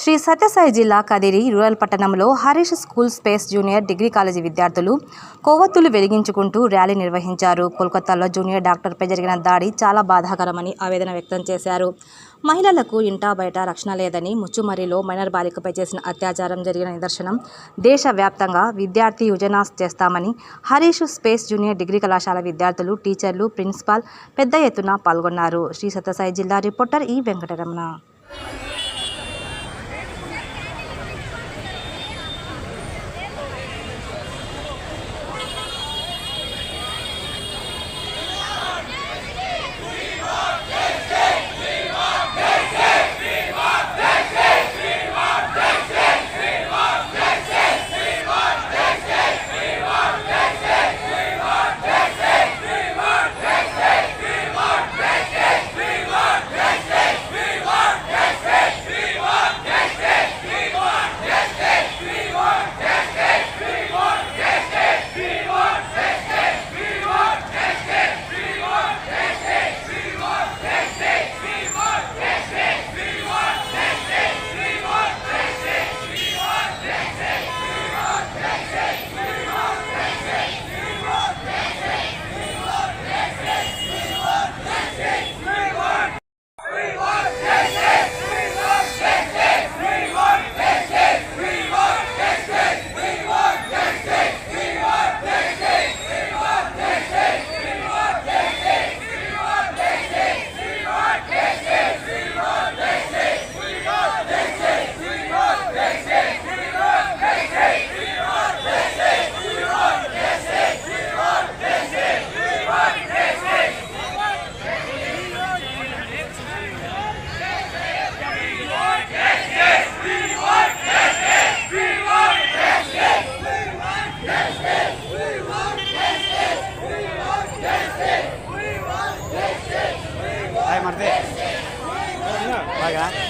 శ్రీ సత్యసాయి జిల్లా కదిరి రూరల్ పట్టణంలో Harish school space junior degree college విద్యార్థులు కొవ్వొత్తులు వెలిగించుకుంటూ ర్యాలీ నిర్వహించారు. కోల్కతాలో జూనియర్ డాక్టర్పై జరిగిన దాడి చాలా బాధాకరమని ఆవేదన వ్యక్తం చేశారు. మహిళలకు ఇంటా బయట రక్షణ లేదని ముచ్చుమరిలో మైనర్ బాలికపై చేసిన అత్యాచారం జరిగిన నిదర్శనం దేశవ్యాప్తంగా విద్యార్థి యుజనాస్ చేస్తామని హరీష్ స్పేస్ జూనియర్ డిగ్రీ కళాశాల విద్యార్థులు టీచర్లు ప్రిన్సిపాల్ పెద్ద ఎత్తున పాల్గొన్నారు. శ్రీ సత్యసాయి జిల్లా రిపోర్టర్ ఈ వెంకటరమణ. Hagan.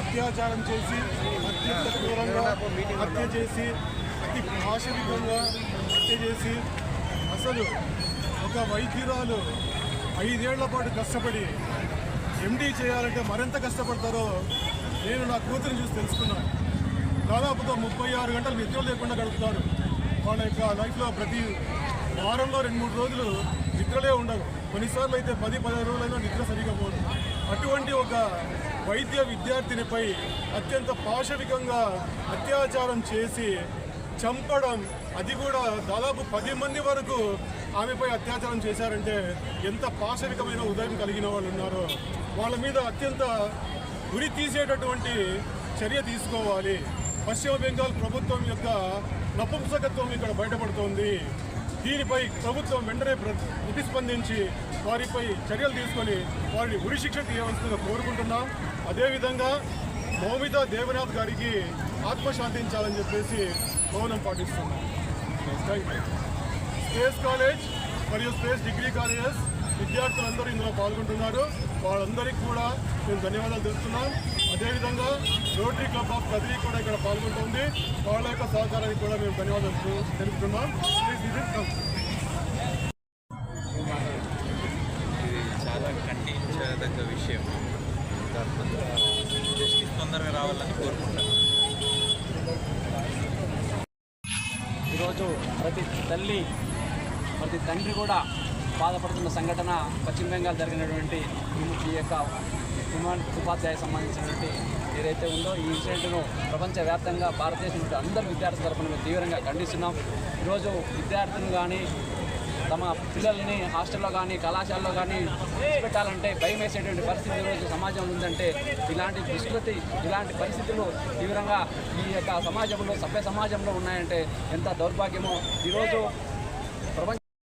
అత్యాచారం చేసి అత్యంత దూరంగా హత్య చేసి అతి పాశవికంగా హత్య చేసి అసలు ఒక వైద్యురాలు ఐదేళ్ళ పాటు కష్టపడి ఎండీ చేయాలంటే మరింత కష్టపడతారో నేను నా కూతురు చూసి తెలుసుకున్నాను. దాదాపుగా ముప్పై ఆరు గంటలు నిద్ర లేకుండా గడుపుతారు వాళ్ళ యొక్క లైఫ్లో ప్రతి వారంలో రెండు మూడు రోజులు నిద్రలే ఉండవు కొన్నిసార్లు అయితే పది పదిహేను రోజులైనా నిద్ర సరిగా పోదు. అటువంటి ఒక వైద్య విద్యార్థినిపై అత్యంత పాశవికంగా అత్యాచారం చేసి చంపడం అది కూడా దాదాపు పది మంది వరకు ఆమెపై అత్యాచారం చేశారంటే ఎంత పాశవికమైన ఉదయం కలిగిన వాళ్ళు ఉన్నారో వాళ్ళ మీద అత్యంత ఉరి తీసేటటువంటి చర్య తీసుకోవాలి. పశ్చిమ బెంగాల్ ప్రభుత్వం యొక్క నపుంసకత్వం ఇక్కడ బయటపడుతోంది. దీనిపై ప్రభుత్వం వెంటనే ప్ర- ప్రతిస్పందించి వారిపై చర్యలు తీసుకొని వారిని ఉరిశిక్ష తీయవలసిందిగా కోరుకుంటున్నాం. అదేవిధంగా మౌమిత దేవనాథ్ గారికి ఆత్మశాంతించాలని చెప్పేసి మౌనం పాటిస్తున్నాం. స్పేస్ కాలేజ్ మరియు స్పేస్ డిగ్రీ కాలేజెస్ విద్యార్థులందరూ ఇందులో పాల్గొంటున్నారు. వాళ్ళందరికీ కూడా మేము ధన్యవాదాలు తెలుస్తున్నాం అదేవిధంగా రోటరీ క్లబ్ ఆఫ్ కదిరి కూడా ఇక్కడ పాల్గొంటుంది. వాళ్ళ యొక్క సహకారానికి కూడా మేము ధన్యవాదాలు తెలు- తెలుపుతున్నాం. ఇది చాలా ఖండించదగ్గ విషయం. జస్టిస్ తొందరగా రావాలని కోరుకుంటాను ఈరోజు ప్రతి తల్లి ప్రతి తండ్రి కూడా బాధపడుతున్న సంఘటన పశ్చిమ బెంగాల్ జరిగినటువంటి ఈ- ఈ యొక్క విమాన్ ఉపాధ్యాయ సంబంధించినటువంటి ఏదైతే ఉందో ఈ ఇన్సిడెంట్ను ప్రపంచవ్యాప్తంగా భారతదేశం నుండి అందరు విద్యార్థుల తరఫున మేము తీవ్రంగా ఖండిస్తున్నాం. ఈరోజు విద్యార్థులను కానీ తమ పిల్లల్ని హాస్టల్లో కానీ కళాశాలలో కానీ పెట్టాలంటే భయం వేసేటువంటి పరిస్థితి ఈరోజు సమాజంలో ఉందంటే ఇలాంటి దుష్కృతి ఇలాంటి పరిస్థితులు తీవ్రంగా ఈ యొక్క సమాజంలో సభ్య సమాజంలో ఉన్నాయంటే ఎంత దౌర్భాగ్యమో. ఈరోజు